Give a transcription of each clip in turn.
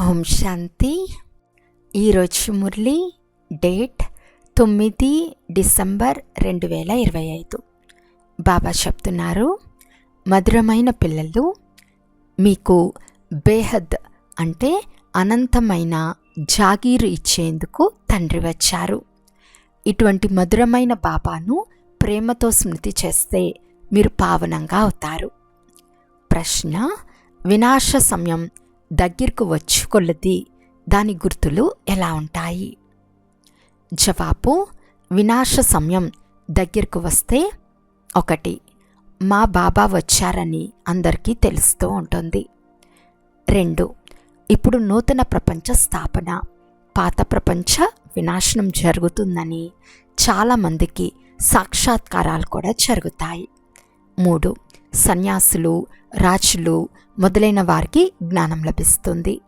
ఓం శాంతి. ఈరోజు మురళి డేట్ తొమ్మిది డిసెంబర్ రెండు వేల ఇరవై ఐదు. బాబా చెప్తున్నారు మధురమైన పిల్లలు మీకు బేహద్ అంటే అనంతమైన జాగీరు ఇచ్చేందుకు తండ్రి వచ్చారు. ఇటువంటి మధురమైన బాబాను ప్రేమతో స్మృతి చేస్తే మీరు పావనంగా అవుతారు. ప్రశ్న వినాశ సమయం దగ్గరకు వచ్చు కొలది. దాని గుర్తులు ఎలా ఉంటాయి? జవాబు వినాశ సమయం దగ్గరకు వస్తే ఒకటి మా బాబా వచ్చారని అందరికీ తెలుస్తూ ఉంటుంది. రెండు ఇప్పుడు నూతన ప్రపంచ స్థాపన పాత ప్రపంచ వినాశనం జరుగుతుందని చాలామందికి సాక్షాత్కారాలు కూడా జరుగుతాయి. మూడు సన్యాసులు రాజులు మొదలైన వారికి జ్ఞానం లభిస్తుంది.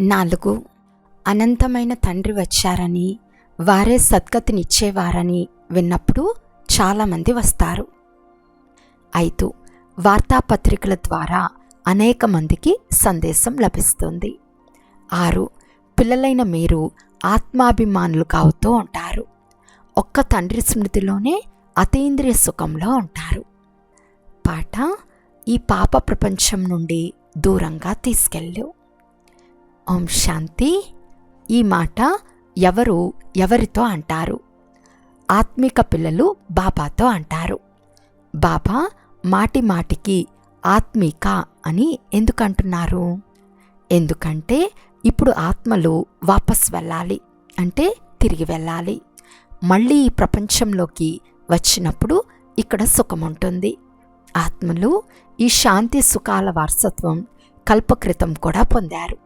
నాలుగు అనంతమైన తండ్రి వచ్చారని వారే సద్గతినిచ్చేవారని విన్నప్పుడు చాలామంది వస్తారు. ఐదు వార్తాపత్రికల ద్వారా అనేక మందికి సందేశం లభిస్తుంది. ఆరు పిల్లలైన మీరు ఆత్మాభిమానులు కావుతూ ఉంటారు ఒక్క తండ్రి స్మృతిలోనే అతీంద్రియ సుఖంలో ఉంటారు. పాట ఈ పాప ప్రపంచం నుండి దూరంగా తీసుకెళ్ళు. ఓం శాంతి. ఈ మాట ఎవరు ఎవరితో అంటారు? ఆత్మిక పిల్లలు బాబాతో అంటారు. బాబా మాటి మాటికి ఆత్మిక అని ఎందుకంటున్నారు? ఎందుకంటే ఇప్పుడు ఆత్మలు వాపస్ వెళ్ళాలి అంటే తిరిగి వెళ్ళాలి. మళ్ళీ ఈ ప్రపంచంలోకి వచ్చినప్పుడు ఇక్కడ సుఖం ఉంటుంది ఆత్మలు ఈ శాంతి సుఖాల వారసత్వం కల్పకృతం కూడా పొందారు.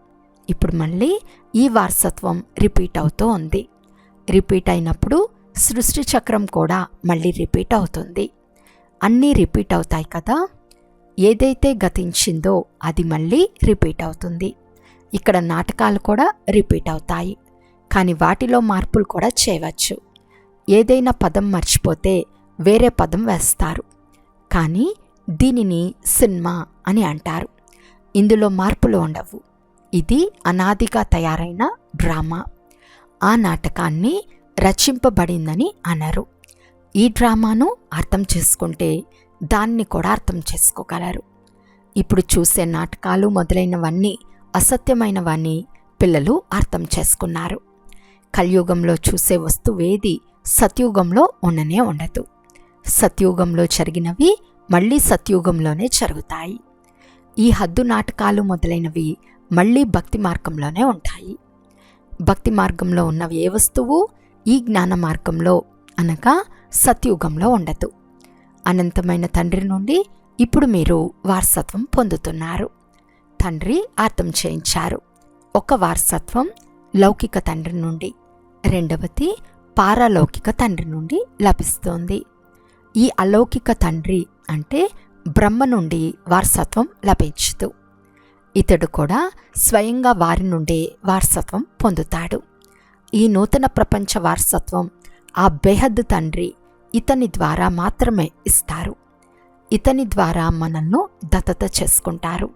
ఇప్పుడు మళ్ళీ ఈ వారసత్వం రిపీట్ అవుతూ ఉంది. రిపీట్ అయినప్పుడు సృష్టి చక్రం కూడా మళ్ళీ రిపీట్ అవుతుంది. అన్నీ రిపీట్ అవుతాయి కదా? ఏదైతే గతించిందో అది మళ్ళీ రిపీట్ అవుతుంది. ఇక్కడ నాటకాలు కూడా రిపీట్ అవుతాయి. కానీ వాటిలో మార్పులు కూడా చేయవచ్చు. ఏదైనా పదం మర్చిపోతే వేరే పదం వేస్తారు. కానీ దీనిని సినిమా అని అంటారు. ఇందులో మార్పులు ఉండవు. ఇది అనాదిగా తయారైన డ్రామా. ఆ నాటకాన్ని రచింపబడిందని అనరు. ఈ డ్రామాను అర్థం చేసుకుంటే దాన్ని కూడా అర్థం చేసుకోగలరు. ఇప్పుడు చూసే నాటకాలు మొదలైనవన్నీ అసత్యమైనవని పిల్లలు అర్థం చేసుకున్నారు. కలియుగంలో చూసే వస్తువేది సత్యుగంలో ఉండనే ఉండదు. సత్యుగంలో జరిగినవి మళ్ళీ సత్యుగంలోనే జరుగుతాయి. ఈ హద్దు నాటకాలు మొదలైనవి మళ్ళీ భక్తి మార్గంలోనే ఉంటాయి. భక్తి మార్గంలో ఉన్న ఏ వస్తువు? ఈ జ్ఞాన మార్గంలో అనగా సత్యుగంలో ఉండదు. అనంతమైన తండ్రి నుండి ఇప్పుడు మీరు వారసత్వం పొందుతున్నారు. తండ్రి అర్థం చేయించారు. ఒక వారసత్వం లౌకిక తండ్రి నుండి రెండవది పారలౌకిక తండ్రి నుండి లభిస్తోంది. ఈ అలౌకిక తండ్రి అంటే బ్రహ్మ నుండి వారసత్వం లభించదు ఇతడు కూడా స్వయంగా వారి నుండే వారసత్వం పొందుతాడు. ఈ నూతన ప్రపంచ వారసత్వం ఆ బేహద్ తండ్రి ఇతని ద్వారా మాత్రమే ఇస్తారు. ఇతని ద్వారా మనల్ని దత్తత చేసుకుంటారు.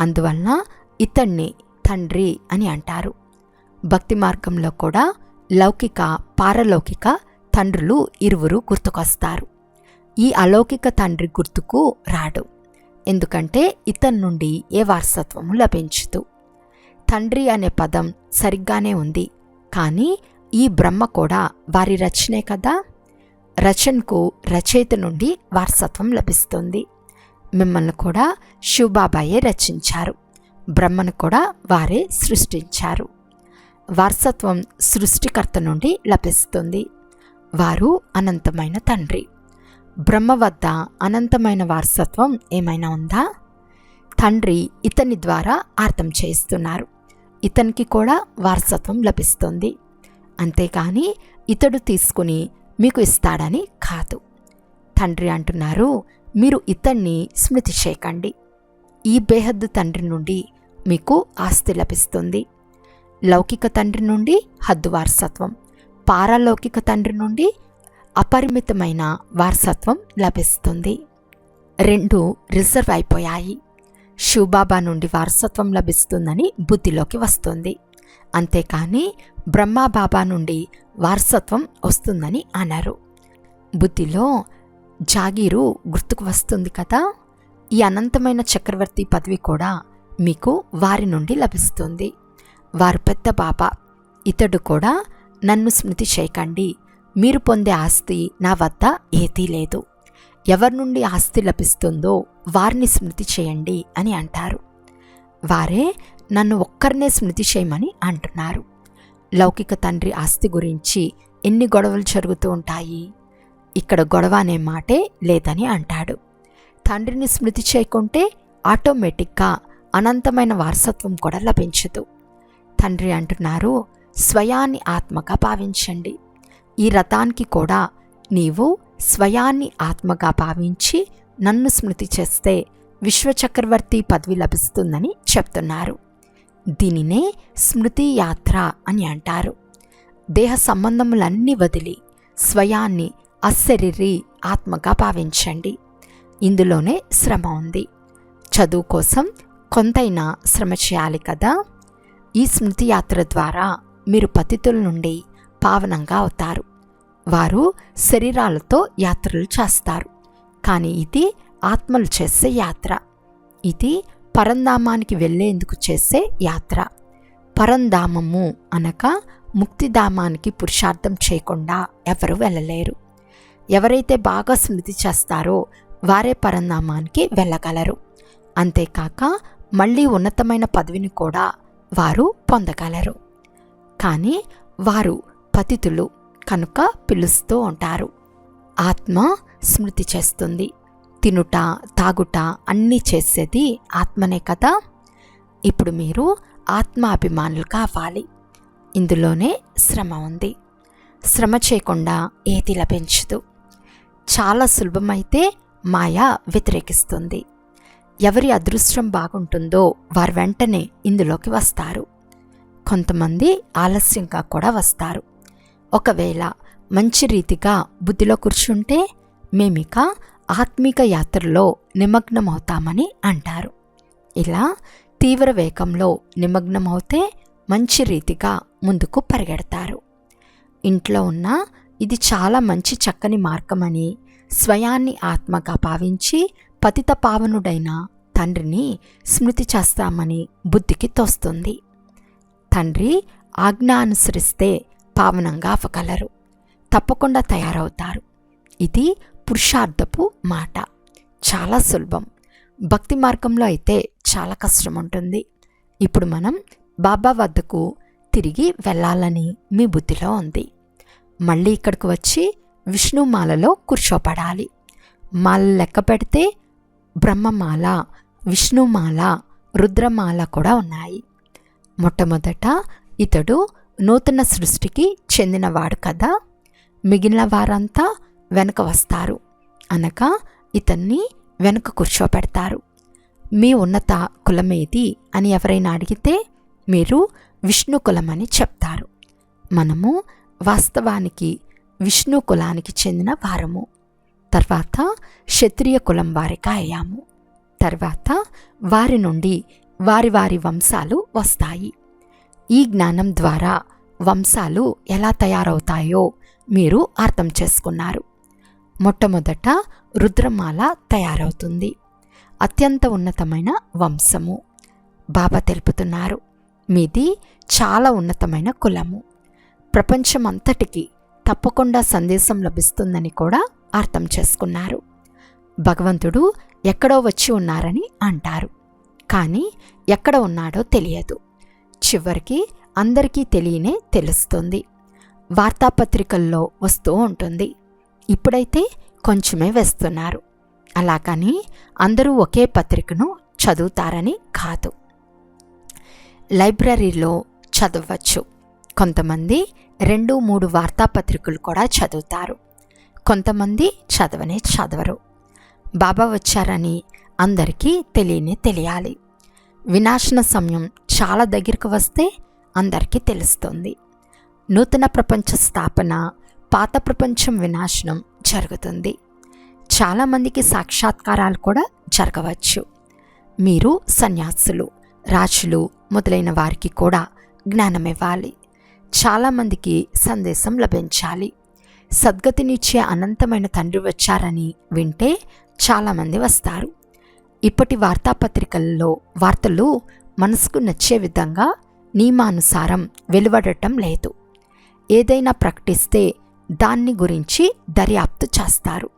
అందువలన ఇతన్ని తండ్రి అని అంటారు. భక్తి మార్గంలో కూడా లౌకిక పారలౌకిక తండ్రులు ఇరువురు గుర్తుకొస్తారు. ఈ అలౌకిక తండ్రి గుర్తుకు రాడు. ఎందుకంటే ఇతని నుండి ఏ వారసత్వము లభించదు. తండ్రి అనే పదం సరిగ్గానే ఉంది. కానీ ఈ బ్రహ్మ కూడా వారి రచనే కదా? రచనకు రచయిత నుండి వారసత్వం లభిస్తుంది. మిమ్మల్ని కూడా శివబాబాయే రచించారు. బ్రహ్మను కూడా వారే సృష్టించారు. వారసత్వం సృష్టికర్త నుండి లభిస్తుంది. వారు అనంతమైన తండ్రి. బ్రహ్మ వద్ద అనంతమైన వారసత్వం ఏమైనా ఉందా? తండ్రి ఇతని ద్వారా అర్థం చేస్తున్నారు ఇతనికి కూడా వారసత్వం లభిస్తుంది. అంతేకాని ఇతడు తీసుకుని మీకు ఇస్తాడని కాదు. తండ్రి అంటున్నారు మీరు ఇతన్ని స్మృతి చేయకండి. ఈ బేహద్దు తండ్రి నుండి మీకు ఆస్తి లభిస్తుంది. లౌకిక తండ్రి నుండి హద్దు వారసత్వం. పారలౌకిక తండ్రి నుండి అపరిమితమైన వారసత్వం లభిస్తుంది. రెండు రిజర్వ్ అయిపోయాయి. శివబాబా నుండి వారసత్వం లభిస్తుందని బుద్ధిలోకి వస్తుంది. అంతేకాని బ్రహ్మాబాబా నుండి వారసత్వం వస్తుందని అన్నారు బుద్ధిలో జాగీరు గుర్తుకు వస్తుంది కదా? ఈ అనంతమైన చక్రవర్తి పదవి కూడా మీకు వారి నుండి లభిస్తుంది. వారు పెద్ద బాబా. ఇతడు కూడా నన్ను స్మృతి చేయకండి. మీరు పొందే ఆస్తి నా వద్ద ఏదీ లేదు. ఎవరి నుండి ఆస్తి లభిస్తుందో వారిని స్మృతి చేయండి అని అంటారు. వారే నన్ను ఒక్కరినే స్మృతి చేయమని అంటున్నారు. లౌకిక తండ్రి ఆస్తి గురించి ఎన్ని గొడవలు జరుగుతూ ఉంటాయి? ఇక్కడ గొడవ అనే మాటే లేదని అంటాడు. తండ్రిని స్మృతి చేయకుంటే ఆటోమేటిక్గా అనంతమైన వారసత్వం కూడా లభించదు. తండ్రి అంటున్నారు స్వయాన్ని ఆత్మగా భావించండి. ఈ రథానికి కూడా నీవు స్వయాన్ని ఆత్మగా భావించి నన్ను స్మృతి చేస్తే విశ్వచక్రవర్తి పదవి లభిస్తుందని చెప్తున్నారు. దీనినే స్మృతి యాత్ర అని అంటారు. దేహ సంబంధములన్నీ వదిలి స్వయాన్ని అశరీరి ఆత్మగా భావించండి. ఇందులోనే శ్రమ ఉంది. చదువు కోసం కొంతైనా శ్రమ చేయాలి కదా? ఈ స్మృతి యాత్ర ద్వారా మీరు పతితుల నుండి పావనంగా అవుతారు. వారు శరీరాలతో యాత్రలు చేస్తారు. కానీ ఇది ఆత్మలు చేసే యాత్ర. ఇది పరంధామానికి వెళ్ళేందుకు చేసే యాత్ర. పరంధామము అనగా ముక్తిధామానికి పురుషార్థం చేయకుండా ఎవరు వెళ్ళలేరు. ఎవరైతే బాగా స్మృతి చేస్తారో వారే పరంధామానికి వెళ్ళగలరు. అంతేకాక మళ్ళీ ఉన్నతమైన పదవిని కూడా వారు పొందగలరు. కానీ వారు పతితులు. కనుక పిలుస్తూ ఉంటారు. ఆత్మ స్మృతి చేస్తుంది. తినుట తాగుట అన్నీ చేసేది ఆత్మనే కదా? ఇప్పుడు మీరు ఆత్మాభిమానులు కావాలి. ఇందులోనే శ్రమ ఉంది. శ్రమ చేయకుండా ఏది లభించదు. చాలా సులభమైతే మాయ వ్యతిరేకిస్తుంది. ఎవరి అదృష్టం బాగుంటుందో వారు వెంటనే ఇందులోకి వస్తారు. కొంతమంది ఆలస్యంగా కూడా వస్తారు. ఒకవేళ మంచి రీతిగా బుద్ధిలో కూర్చుంటే మేమిక ఆత్మిక యాత్రలో నిమగ్నమవుతామని అంటారు. ఇలా తీవ్ర వేగంలో నిమగ్నమవుతే మంచి రీతిగా ముందుకు పరిగెడతారు. ఇంట్లో ఉన్న ఇది చాలా మంచి చక్కని మార్గమని స్వయాన్ని ఆత్మగా భావించి పతిత పావనుడైన తండ్రిని స్మృతి చేస్తామని బుద్ధికి తోస్తుంది. తండ్రి ఆజ్ఞ అనుసరిస్తే పావనంగా అవ్వగలరు. తప్పకుండా తయారవుతారు. ఇది పురుషార్థపు మాట. చాలా సులభం. భక్తి మార్గంలో అయితే చాలా కష్టం ఉంటుంది ఇప్పుడు మనం బాబా వద్దకు తిరిగి వెళ్ళాలని మీ బుద్ధిలో ఉంది. మళ్ళీ ఇక్కడికి వచ్చి విష్ణుమాలలో కూర్చోపడాలి. మాల లెక్క పెడితే బ్రహ్మమాల విష్ణుమాల రుద్రమాల కూడా ఉన్నాయి. మొట్టమొదట ఇతడు నూతన సృష్టికి చెందినవాడు కదా? మిగిలిన వారంతా వెనక వస్తారు. అనగా ఇతన్ని వెనుక కూర్చోపెడతారు మీ ఉన్నత కులమేది అని ఎవరైనా అడిగితే మీరు విష్ణు కులమని చెప్తారు. మనము వాస్తవానికి విష్ణు కులానికి చెందిన వారము. తర్వాత క్షత్రియ కులం వారిగా అయ్యాము. తర్వాత వారి నుండి వారి వారి వంశాలు వస్తాయి. ఈ జ్ఞానం ద్వారా వంశాలు ఎలా తయారవుతాయో మీరు అర్థం చేసుకున్నారు. మొట్టమొదట రుద్రమాల తయారవుతుంది. అత్యంత ఉన్నతమైన వంశము. బాబా తెలుపుతున్నారు. మీది చాలా ఉన్నతమైన కులము. ప్రపంచం అంతటికి తప్పకుండా సందేశం లభిస్తుందని కూడా అర్థం చేసుకున్నారు. భగవంతుడు ఎక్కడో వచ్చి ఉన్నారని అంటారు. కానీ ఎక్కడ ఉన్నాడో తెలియదు. చివరికి అందరికీ తెలియనే తెలుస్తుంది. వార్తాపత్రికల్లో వస్తూ ఉంటుంది. ఇప్పుడైతే కొంచెమే వేస్తున్నారు. అలా కానీ అందరూ ఒకే పత్రికను చదువుతారని కాదు. లైబ్రరీలో చదవచ్చు. కొంతమంది రెండు మూడు వార్తాపత్రికలు కూడా చదువుతారు. కొంతమంది చదవనే చదవరు. బాబా వచ్చారని అందరికీ తెలియనే తెలియాలి. వినాశన సమయం చాలా దగ్గరకు వస్తే అందరికీ తెలుస్తుంది. నూతన ప్రపంచ స్థాపన పాత ప్రపంచం వినాశనం జరుగుతుంది. చాలామందికి సాక్షాత్కారాలు కూడా జరగవచ్చు. మీరు సన్యాసులు రాజులు మొదలైన వారికి కూడా జ్ఞానం ఇవ్వాలి. చాలామందికి సందేశం లభించాలి. సద్గతినిచ్చే అనంతమైన తండ్రి వచ్చారని వింటే చాలామంది వస్తారు. ఇప్పటి వార్తాపత్రికల్లో వార్తలు మనసుకు నచ్చే విధంగా నియమానుసారం వెలువడటం లేదు. ఏదైనా ప్రకటిస్తే దాన్ని గురించి దర్యాప్తు చేస్తారు.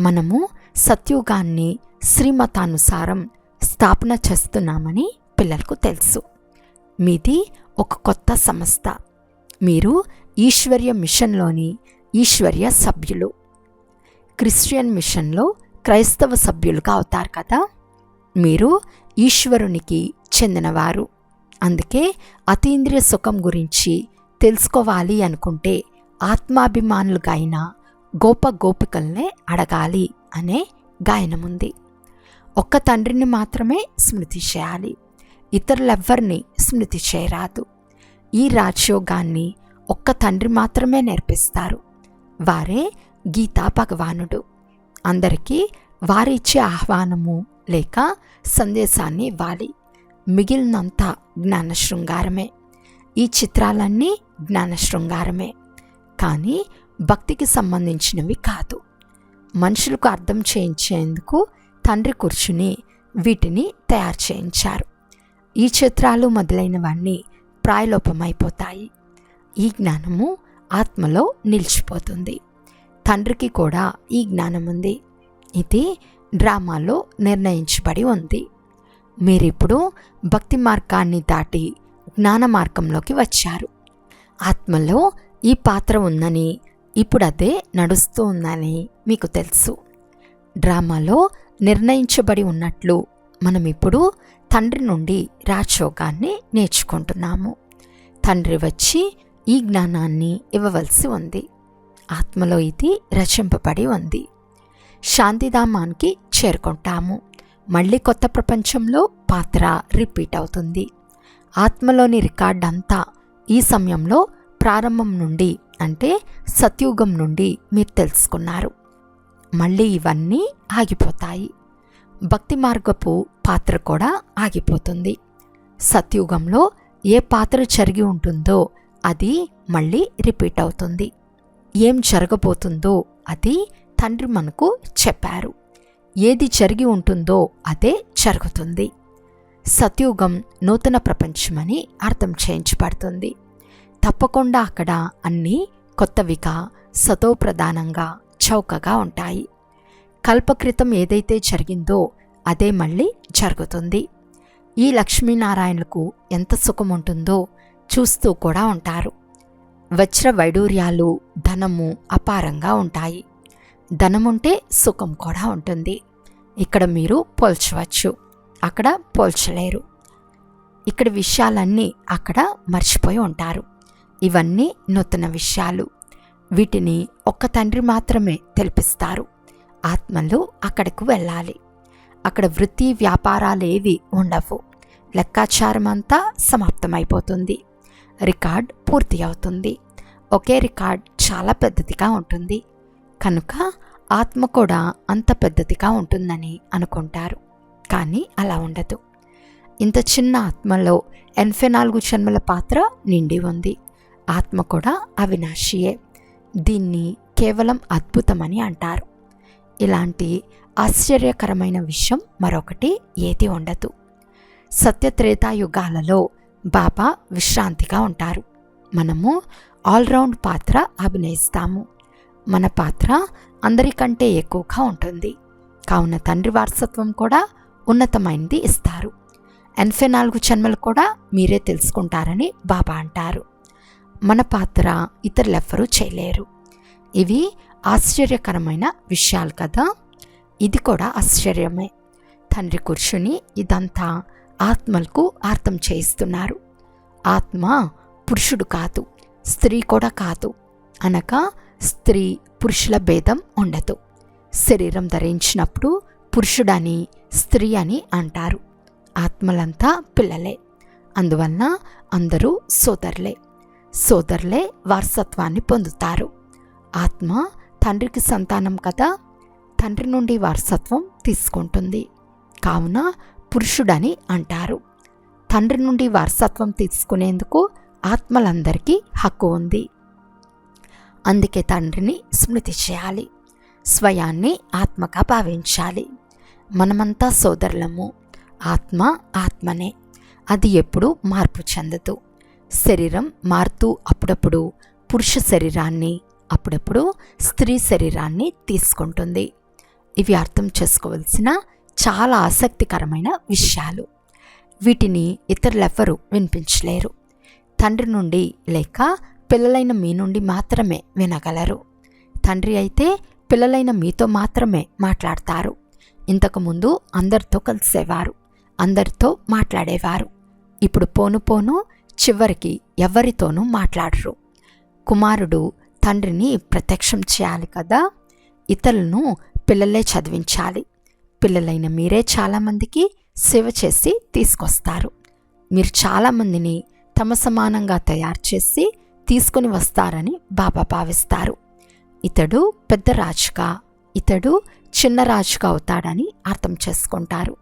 మనము సత్యుగాన్ని శ్రీమతానుసారం స్థాపన చేస్తున్నామని పిల్లలకు తెలుసు. మీది ఒక కొత్త సంస్థ. మీరు ఈశ్వర్య మిషన్లోని ఈశ్వర్య సభ్యులు. క్రిస్టియన్ మిషన్లో క్రైస్తవ సభ్యులుగా అవుతారు కదా? మీరు ఈశ్వరునికి చెందినవారు. అందుకే అతీంద్రియ సుఖం గురించి తెలుసుకోవాలి అనుకుంటే ఆత్మాభిమానులుగా అయిన గోప గోపికల్నే అడగాలి అనే గాయనముంది. ఒక్క తండ్రిని మాత్రమే స్మృతి చేయాలి. ఇతరులెవ్వరిని స్మృతి చేయరాదు. ఈ రాజయోగాన్ని ఒక్క తండ్రి మాత్రమే నేర్పిస్తారు. వారే గీతా భగవానుడు. అందరికీ వారిచ్చే ఆహ్వానము లేక సందేశాన్ని ఇవ్వాలి. మిగిలినంతా జ్ఞాన శృంగారమే ఈ చిత్రాలన్నీ జ్ఞాన శృంగారమే కానీ భక్తికి సంబంధించినవి కాదు. మనుషులకు అర్థం చేయించేందుకు తండ్రి కూర్చుని వీటిని తయారు చేయించారు. ఈ చిత్రాలు మొదలైనవన్నీ ప్రాయలోపమైపోతాయి. ఈ జ్ఞానము ఆత్మలో నిలిచిపోతుంది. తండ్రికి కూడా ఈ జ్ఞానం ఉంది ఇది డ్రామాలో నిర్ణయించబడి ఉంది. మీరిప్పుడు భక్తి మార్గాన్ని దాటి జ్ఞాన మార్గంలోకి వచ్చారు. ఆత్మలో ఈ పాత్ర ఉందని ఇప్పుడు అదే నడుస్తూ ఉందని మీకు తెలుసు. డ్రామాలో నిర్ణయించబడి ఉన్నట్లు మనం ఇప్పుడు తండ్రి నుండి రాజయోగాన్ని నేర్చుకుంటున్నాము. తండ్రి వచ్చి ఈ జ్ఞానాన్ని ఇవ్వవలసి ఉంది. ఆత్మలో ఇది రచింపబడి ఉంది. శాంతిధామానికి చేరుకుంటాము. మళ్ళీ కొత్త ప్రపంచంలో పాత్ర రిపీట్ అవుతుంది. ఆత్మలోని రికార్డ్ అంతా ఈ సమయంలో ప్రారంభం నుండి అంటే సత్యుగం నుండి మీరు తెలుసుకున్నారు. మళ్ళీ ఇవన్నీ ఆగిపోతాయి. భక్తి మార్గపు పాత్ర కూడా ఆగిపోతుంది. సత్యుగంలో ఏ పాత్ర జరిగి ఉంటుందో అది మళ్ళీ రిపీట్ అవుతుంది. ఏం జరగబోతుందో అది తండ్రి మనకు చెప్పారు. ఏది జరిగి ఉంటుందో అదే జరుగుతుంది. సత్యుగం నూతన ప్రపంచమని అర్థం చేయించబడుతుంది. తప్పకుండా అక్కడ అన్నీ కొత్తవిగా సతోప్రధానంగా చౌకగా ఉంటాయి. కల్పకృతం ఏదైతే జరిగిందో అదే మళ్ళీ జరుగుతుంది. ఈ లక్ష్మీనారాయణులకు ఎంత సుఖం ఉంటుందో చూస్తూ కూడా ఉంటారు. వజ్ర వైడూర్యాలు ధనము అపారంగా ఉంటాయి. ధనముంటే సుఖం కూడా ఉంటుంది. ఇక్కడ మీరు పోల్చవచ్చు. అక్కడ పోల్చలేరు. ఇక్కడ విషయాలన్నీ అక్కడ మర్చిపోయి ఉంటారు. ఇవన్నీ నూతన విషయాలు. వీటిని ఒక్క తండ్రి మాత్రమే తెలిపిస్తారు. ఆత్మలు అక్కడకు వెళ్ళాలి. అక్కడ వృత్తి వ్యాపారాలేవి ఉండవు. లెక్కాచారం అంతా సమాప్తమైపోతుంది. రికార్డ్ పూర్తి అవుతుంది. ఒకే రికార్డ్ చాలా పెద్దదిగా ఉంటుంది. కనుక ఆత్మ కూడా అంత పెద్దదిగా ఉంటుందని అనుకుంటారు. కానీ అలా ఉండదు. ఇంత చిన్న ఆత్మలో ఎనభై నాలుగు జన్మల పాత్ర నిండి ఉంది. ఆత్మ కూడా అవినాశియే. దీన్ని కేవలం అద్భుతమని అంటారు. ఇలాంటి ఆశ్చర్యకరమైన విషయం మరొకటి ఏది ఉండదు. సత్యత్రేతాయుగాలలో బాబా విశ్రాంతిగా ఉంటారు. మనము ఆల్రౌండ్ పాత్ర అభినయిస్తాము. మన పాత్ర అందరికంటే ఎక్కువగా ఉంటుంది. కావున తండ్రి వారసత్వం కూడా ఉన్నతమైనది ఇస్తారు. ఎనభై నాలుగు జన్మలు కూడా మీరే తెలుసుకుంటారని బాబా అంటారు. మన పాత్ర ఇతరులెవ్వరూ చేయలేరు. ఇవి ఆశ్చర్యకరమైన విషయాలు కదా? ఇది కూడా ఆశ్చర్యమే. తండ్రి కూర్చుని ఇదంతా ఆత్మలకు అర్థం చేయిస్తున్నారు. ఆత్మ పురుషుడు కాదు స్త్రీ కూడా కాదు అనగా స్త్రీ పురుషుల భేదం ఉండదు. శరీరం ధరించినప్పుడు పురుషుడని స్త్రీ అని అంటారు. ఆత్మలంతా పిల్లలే. అందువలన అందరూ సోదరులే. సోదరులే వారసత్వాన్ని పొందుతారు. ఆత్మ తండ్రికి సంతానం కదా. తండ్రి నుండి వారసత్వం తీసుకుంటుంది. కావున పురుషుడని అంటారు. తండ్రి నుండి వారసత్వం తీసుకునేందుకు ఆత్మలందరికీ హక్కు ఉంది. అందుకే తండ్రిని స్మృతి చేయాలి. స్వయాన్ని ఆత్మగా భావించాలి. మనమంతా సోదరులము. ఆత్మ ఆత్మనే. అది ఎప్పుడు మార్పు చెందదు. శరీరం మారుతూ అప్పుడప్పుడు పురుష శరీరాన్ని అప్పుడప్పుడు స్త్రీ శరీరాన్ని తీసుకుంటుంది. ఇవి అర్థం చేసుకోవలసిన చాలా ఆసక్తికరమైన విషయాలు. వీటిని ఇతరులెవ్వరూ వినిపించలేరు. తండ్రి నుండి లేక పిల్లలైన మీ నుండి మాత్రమే వినగలరు. తండ్రి అయితే పిల్లలైన మీతో మాత్రమే మాట్లాడతారు. ఇంతకుముందు అందరితో కలిసేవారు అందరితో మాట్లాడేవారు. ఇప్పుడు పోను పోను చివరికి ఎవరితోనూ మాట్లాడరు. కుమారుడు తండ్రిని ప్రత్యక్షం చేయాలి కదా? ఇతరులను పిల్లలే చదివించాలి. పిల్లలైన మీరే చాలామందికి సేవ చేసి తీసుకొస్తారు. మీరు చాలామందిని తమ సమానంగా తయారు చేసి తీసుకుని వస్తారని బాబా భావిస్తారు. ఇతడు పెద్ద రాజుగా ఇతడు చిన్న రాజుగా అవుతాడని అర్థం చేసుకుంటారు.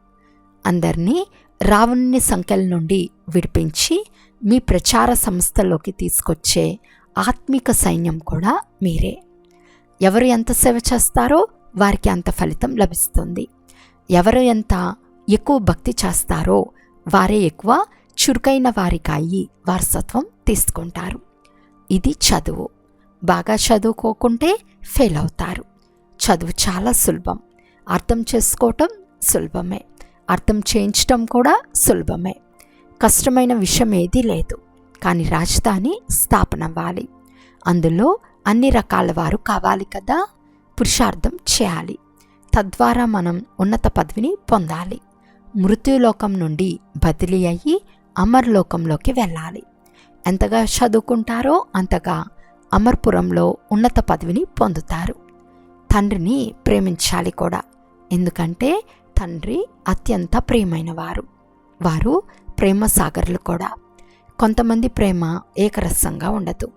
అందరినీ రావణుని సంఖ్యల నుండి విడిపించి మీ ప్రచార సంస్థలోకి తీసుకొచ్చే ఆత్మిక సైన్యం కూడా మీరే. ఎవరు ఎంత సేవ చేస్తారో వారికి అంత ఫలితం లభిస్తుంది. ఎవరు ఎంత ఎక్కువ భక్తి చేస్తారో వారే ఎక్కువ చురుకైన వారికాయి వారసత్వం తీసుకుంటారు. ఇది చదువు. బాగా చదువుకోకుంటే ఫెయిల్ అవుతారు. చదువు చాలా సులభం. అర్థం చేసుకోవటం సులభమే. అర్థం చేయించటం కూడా సులభమే. కష్టమైన విషయం ఏదీ లేదు. కానీ రాజధాని స్థాపన అవ్వాలి. అందులో అన్ని రకాల వారు కావాలి కదా? పురుషార్థం చేయాలి. తద్వారా మనం ఉన్నత పదవిని పొందాలి. మృత్యులోకం నుండి బదిలీ అయ్యి అమర్లోకంలోకి వెళ్ళాలి. ఎంతగా చదువుకుంటారో అంతగా అమర్పురంలో ఉన్నత పదవిని పొందుతారు. తండ్రిని ప్రేమించాలి కూడా. ఎందుకంటే తండ్రి అత్యంత ప్రేమైన వారు వారు ప్రేమ సాగర్లు కూడా. కొంతమంది ప్రేమ ఏకరసంగా ఉండదు.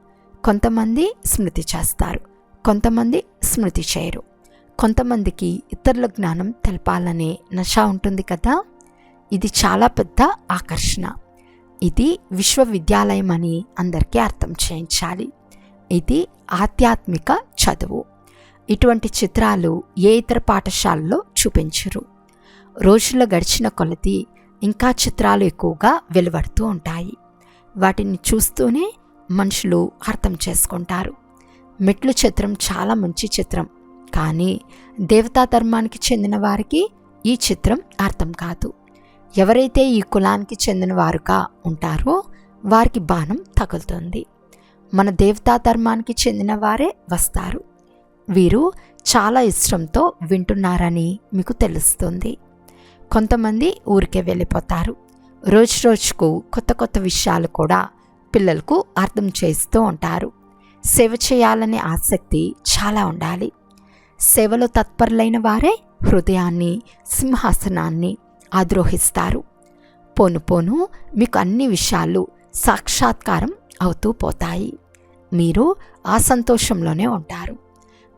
కొంతమంది స్మృతి చేస్తారు. కొంతమంది స్మృతి చేయరు. కొంతమందికి ఇతరుల జ్ఞానం తెలపాలనే నష ఉంటుంది కదా? ఇది చాలా పెద్ద ఆకర్షణ. ఇది విశ్వవిద్యాలయం అని అందరికీ అర్థం చేయించాలి. ఇది ఆధ్యాత్మిక చదువు. ఇటువంటి చిత్రాలు ఏ ఇతర పాఠశాలలో చూపించరు. రోజుల్లో గడిచిన కొలది ఇంకా చిత్రాలు ఎక్కువగా వెలువడుతూ ఉంటాయి. వాటిని చూస్తూనే మనుషులు అర్థం చేసుకుంటారు. మెట్లు చిత్రం చాలా మంచి చిత్రం. కానీ దేవతా ధర్మానికి చెందిన వారికి ఈ చిత్రం అర్థం కాదు. ఎవరైతే ఈ కులానికి చెందిన వారుగా ఉంటారో వారికి బాణం తగులుతుంది. మన దేవతా ధర్మానికి చెందిన వారే వస్తారు. వీరు చాలా ఇష్టంతో వింటున్నారని మీకు తెలుస్తుంది. కొంతమంది ఊరికే వెళ్ళిపోతారు. రోజు రోజుకు కొత్త కొత్త విషయాలు కూడా పిల్లలకు అర్థం చేస్తూ ఉంటారు. సేవ చేయాలనే ఆసక్తి చాలా ఉండాలి. సేవలో తత్పరులైన వారే హృదయాన్ని సింహాసనాన్ని ఆద్రోహిస్తారు. పోను పోను మీకు అన్ని విషయాలు సాక్షాత్కారం అవుతూ పోతాయి. మీరు ఆ సంతోషంలోనే ఉంటారు.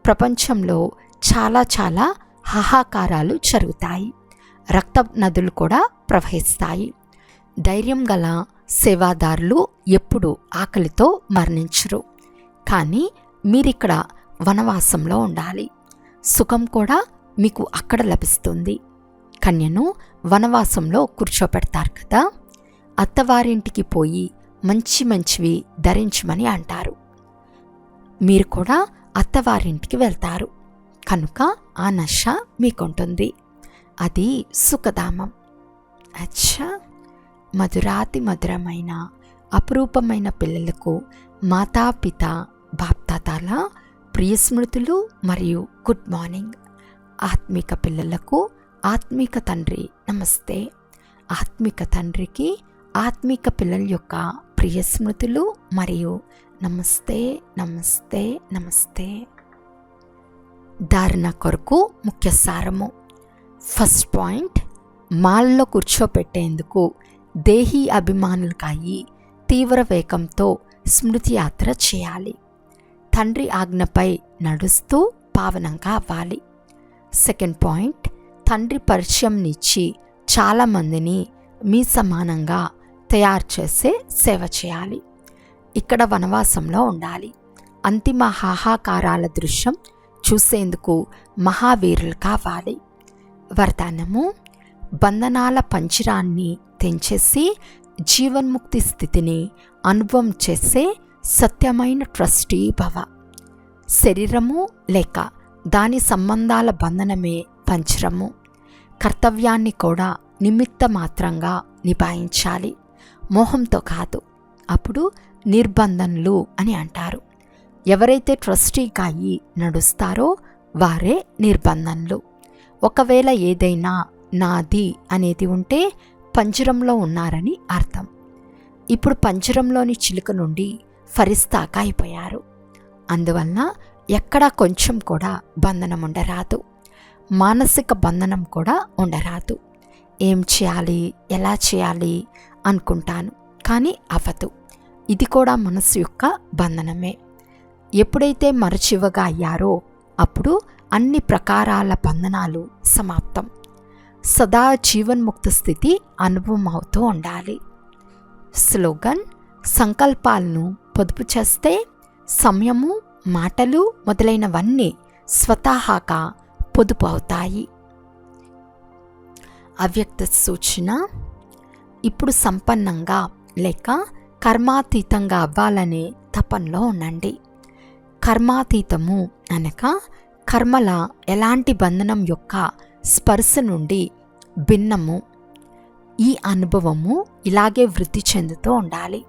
ప్రపంచంలో చాలా చాలా హాహాకారాలు జరుగుతాయి. రక్త నదులు కూడా ప్రవహిస్తాయి. ధైర్యం గల సేవాదారులు ఎప్పుడు ఆకలితో మరణించరు. కానీ మీరిక్కడ వనవాసంలో ఉండాలి. సుఖం కూడా మీకు అక్కడ లభిస్తుంది. కన్యను వనవాసంలో కూర్చోపెడతారు కదా. అత్తవారింటికి పోయి మంచి మంచివి ధరించమని అంటారు. మీరు కూడా అత్తవారింటికి వెళ్తారు. కనుక ఆ నష మీకుంటుంది. అది సుఖధామం. అచ్చా! మధురాతి మధురమైన అపురూపమైన పిల్లలకు మాతాపిత బాప్తాతాల ప్రియ స్మృతులు మరియు గుడ్ మార్నింగ్. ఆత్మిక పిల్లలకు ఆత్మిక తండ్రి నమస్తే. ఆత్మిక తండ్రికి ఆత్మిక పిల్లల యొక్క ప్రియ స్మృతులు మరియు నమస్తే నమస్తే నమస్తే. ధారణ కొరకు ముఖ్య సారము. ఫస్ట్ పాయింట్ మాల్లో కూర్చోపెట్టేందుకు దేహీ అభిమానులకాయి తీవ్ర వేగంతో స్మృతి యాత్ర చేయాలి. తండ్రి ఆజ్ఞపై నడుస్తూ పావనంగా అవ్వాలి. సెకండ్ పాయింట్ తండ్రి పరిచయంనిచ్చి చాలామందిని మీ సమానంగా తయారు చేసే సేవ చేయాలి. ఇక్కడ వనవాసంలో ఉండాలి. అంతిమ హాహాకారాల దృశ్యం చూసేందుకు మహావీరులు కావాలి. వరదానము బంధనాల పంజరాన్ని తెంచేసి జీవన్ముక్తి స్థితిని అనుభవం చేసే సత్యమైన ట్రస్టీ భవ. శరీరము లేక దాని సంబంధాల బంధనమే పంచరము. కర్తవ్యాన్ని కూడా నిమిత్త మాత్రంగా నిభాయించాలి. మోహంతో కాదు అప్పుడు నిర్బంధనలు అని అంటారు. ఎవరైతే ట్రస్టీగా అయ్యి నడుస్తారో వారే నిర్బంధనలు. ఒకవేళ ఏదైనా నాది అనేది ఉంటే పంజరంలో ఉన్నారని అర్థం. ఇప్పుడు పంజరంలోని చిలుక నుండి ఫరిస్తాగా అయిపోయారు. అందువలన ఎక్కడా కొంచెం కూడా బంధనం ఉండరాదు మానసిక బంధనం కూడా ఉండరాదు. ఏం చేయాలి? ఎలా చేయాలి? అనుకుంటాను. కానీ అవ్వదు. ఇది కూడా మనసు యొక్క బంధనమే. ఎప్పుడైతే మరచివగా అయ్యారో అప్పుడు అన్ని ప్రకారాల బంధనాలు సమాప్తం. సదా జీవన్ముక్త స్థితి అనుభవం అవుతూ ఉండాలి. స్లోగన్ సంకల్పాలను పొదుపు చేస్తే సమయము మాటలు మొదలైనవన్నీ స్వతహాగా పొదుపు అవుతాయి అవ్యక్త సూచన ఇప్పుడు సంపన్నంగా లేక కర్మాతీతంగా అవ్వాలనే తపంలో ఉండండి. కర్మాతీతము అనగా కర్మల ఎలాంటి బంధనం యొక్క స్పర్శ నుండి భిన్నము. ఈ అనుభవము ఇలాగే వృద్ధి చెందుతూ ఉండాలి.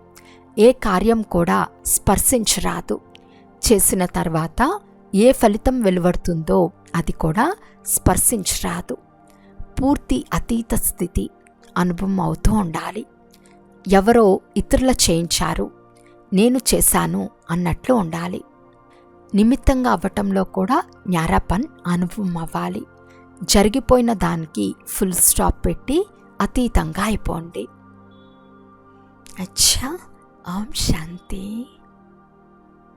ఏ కార్యం కూడా స్పర్శించరాదు. చేసిన తర్వాత ఏ ఫలితం వెలువడుతుందో అది కూడా స్పర్శించరాదు. పూర్తి అతీత స్థితి అనుభవం అవుతూ ఉండాలి. ఎవరో ఇతరుల చేయించారు. నేను చేశాను అన్నట్లు ఉండాలి. నిమిత్తంగా అవ్వటంలో కూడా జ్ఞారాపన్ అనుభవం అవ్వాలి. జరిగిపోయిన దానికి ఫుల్ స్టాప్ పెట్టి అతీతంగా అయిపోండి. అచ్చా! ఓం శాంతి.